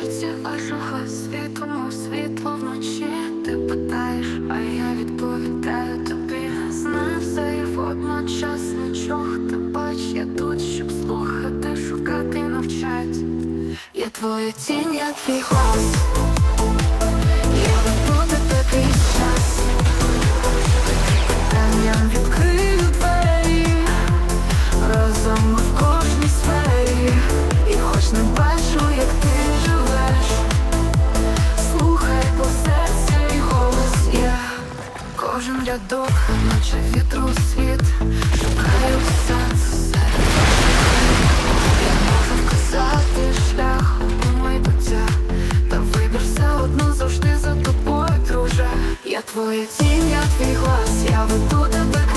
серці вашого світлому світло вночі. Ти питаєш, а я відповідаю тобі. Знаю все і водночас нічого ти бач, я тут, щоб слухати, шукати, навчать. Я твоя тінь, я твій глас. Кожен рядок, наче вітру світ. Шукаю сенс я можу вказати шлях у майбуття Та вибір все одно завжди за тобою, друже Я твоя тінь, я твій глас, я веду тебе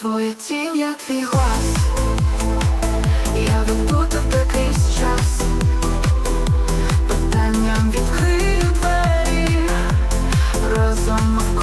Твоє тінь, як твій глас, я веду тебе крізь час, питанням відкрию двері, разом в